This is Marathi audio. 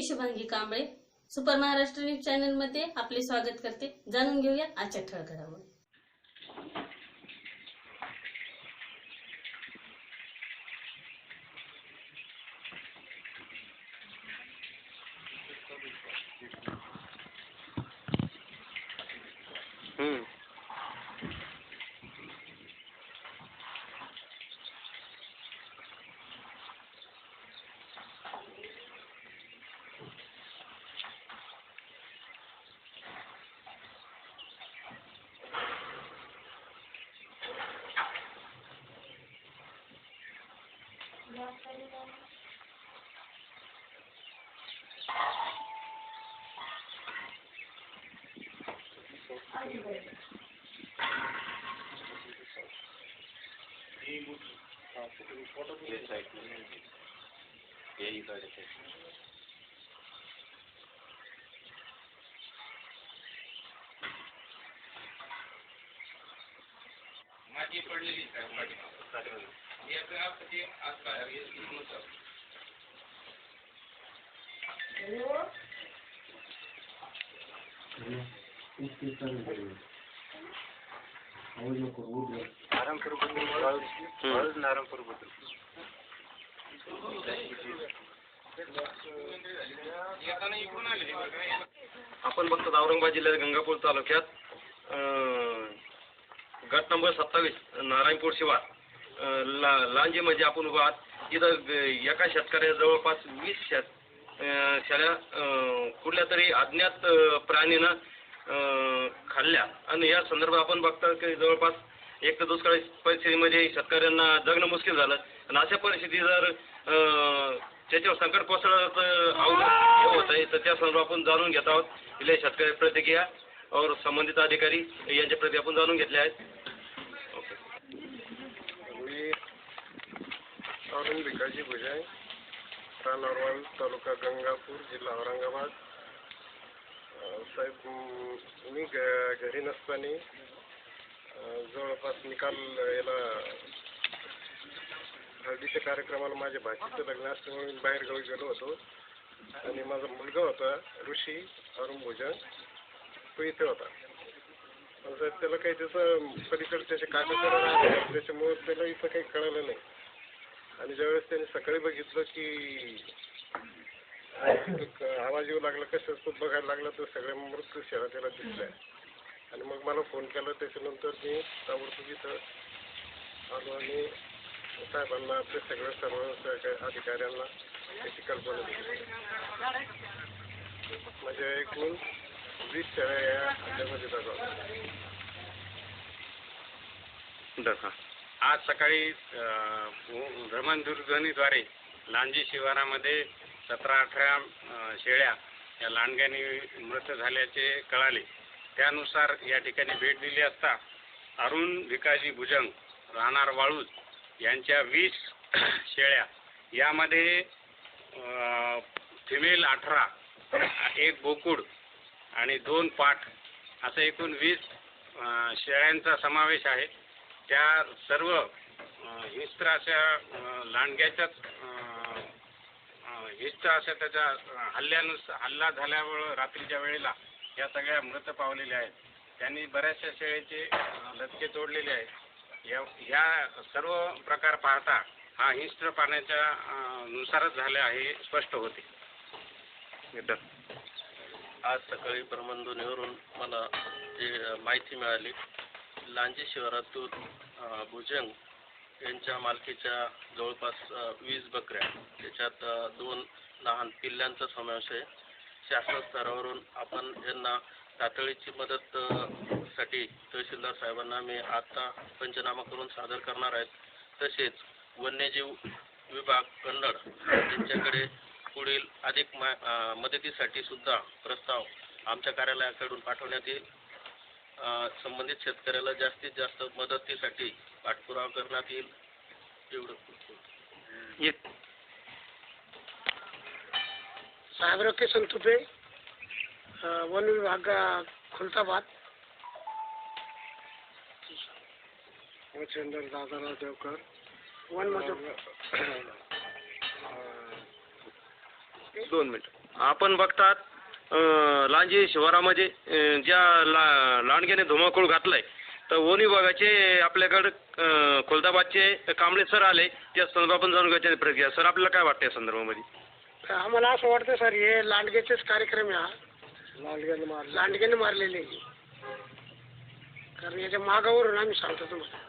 मी शुभांगी कांबळे. सुपर महाराष्ट्र न्यूज चॅनलमध्ये आपले स्वागत करते. जाणून घेऊया आजच्या ठळक घडामोडी. माती पडलेली आहे का पाठीमागं? याचं आपण ते आत बाहेर येत नव्हतं. आपण बघतो औरंगाबाद जिल्ह्यात गंगापूर तालुक्यात गट नंबर सत्तावीस नारायणपूर शिवार ला लांजे म्हणजे आपण उभा आहात. इथं एका शेतकऱ्या जवळपास वीस शेत शाळा शेळ्या कुठल्या तरी अज्ञात प्राणीनं खाल्ल्या. आणि या संदर्भात आपण बघतो की जवळपास एक तर दुष्काळी परिस्थितीमध्ये शेतकऱ्यांना जगणं मुश्किल झालं. आणि अशा परिस्थिती जर त्याच्यावर संकट कोसळत अवघड होत आहे तर त्या संदर्भात आपण जाणून घेत आहोत. इथल्या शेतकरी प्रतिक्रिया और संबंधित अधिकारी यांच्या प्रति आपण जाणून घेतले आहेत ओके. मी अरुण भिकाजी भुजाई रानौरवाल तालुका गंगापूर जिल्हा औरंगाबाद. साहेब मी ग घरी नसताना जवळपास निकाल याला हळदीच्या कार्यक्रमाला माझ्या भाचीचं लग्न असल्यामुळे बाहेर गावी गेलो होतो. आणि माझा मुलगा होता ऋषी अरुण भुजन तो इथे होता. पण साहेब त्याला काही त्याचं पलीकडे त्याचे कागदपत्र राहिले त्याच्यामुळे त्याला इथं काही कळालं नाही. आणि ज्यावेळेस त्यांनी सकाळी बघितलं की आवाज येऊ लागला कसं तो बघायला लागला तर सगळ्या मृत शेळा त्याला दिसल्या. आणि मग मला फोन केला त्याच्यानंतर मी ताबडतोब इथं आलो आणि साहेबांना आपल्या सगळ्या सर्व अधिकाऱ्यांना त्याची कल्पना दिली. म्हणजे एकूण वीस शेळ्या या हल्ल्यामध्ये दगावल्या आज सकाळी भ्रमणदूरध्वनीद्वारे लांजी शिवारामध्ये सतरा अठरा शेळ्या या लांडग्याने मृत झाल्याचे कळाले. त्यानुसार या ठिकाणी भेट दिली असता अरुण भिकाजी भुजंग राहणार वाळूज यांच्या वीस शेळ्या यामध्ये फिमेल अठरा एक बोकुड आणि दोन पाठ असं एकूण वीस शेळ्यांचा समावेश आहे. त्या सर्व हिंस्त्र अशा लांडग्याच्याच हिंस्त्र अशा त्याच्या अ, हल्ल्यानुसार हल्ला झाल्यामुळं रात्रीच्या वेळेला या सगळ्या मृत पावलेल्या आहेत. त्यांनी बऱ्याचशा शेळेचे अ, लटके तोडलेले आहेत. या ह्या सर्व प्रकार पाहता हा हिंस्त्र पाण्याच्या नुसारच झाले आहे स्पष्ट होते. आज सकाळी ब्रह्मंदोनीवरून मला जे माहिती मिळाली लांजी शहरातून भुजंग यांच्या मालकीच्या जवळपास वीस बकऱ्या त्याच्यात दोन लहान पिल्ल्यांचा समावेश आहे. शासन स्तरावरून आपण यांना तातडीची मदत साठी तहसीलदार साहेबांना मी आता पंचनामा करून सादर करणार आहेत तसेच वन्यजीव विभाग कन्नड यांच्याकडे पुढील अधिक मा मदतीसाठी सुद्धा प्रस्ताव आमच्या कार्यालयाकडून पाठवण्यात येईल. संबंधित शेतकऱ्याला जास्तीत जास्त मदतीसाठी पाठपुरावा करण्यात येईल. एवढं एक साहेबराव किसन तुपे वन विभाग खुलताबाद. मच्छिंदर दादाराव देवकर. वनमध्ये दोन मिनिट. आपण बघतात लांजी शिवारामध्ये ज्या ला लांडग्याने धुमाकूळ घातला आहे तर वन विभागाचे आपल्याकडं खुलदाबादचे कांबळे सर आले त्या संदर्भात जाणून घ्यायचे प्रक्रिया. सर आपल्याला काय वाटतं या संदर्भामध्ये? आम्हाला असं वाटतं सर हे लांडग्याचेच कार्यक्रम आहे लांडग्याने मार लांडग्याने मारलेले. कारण याच्या मागावरून आम्ही सांगतो तुम्हाला.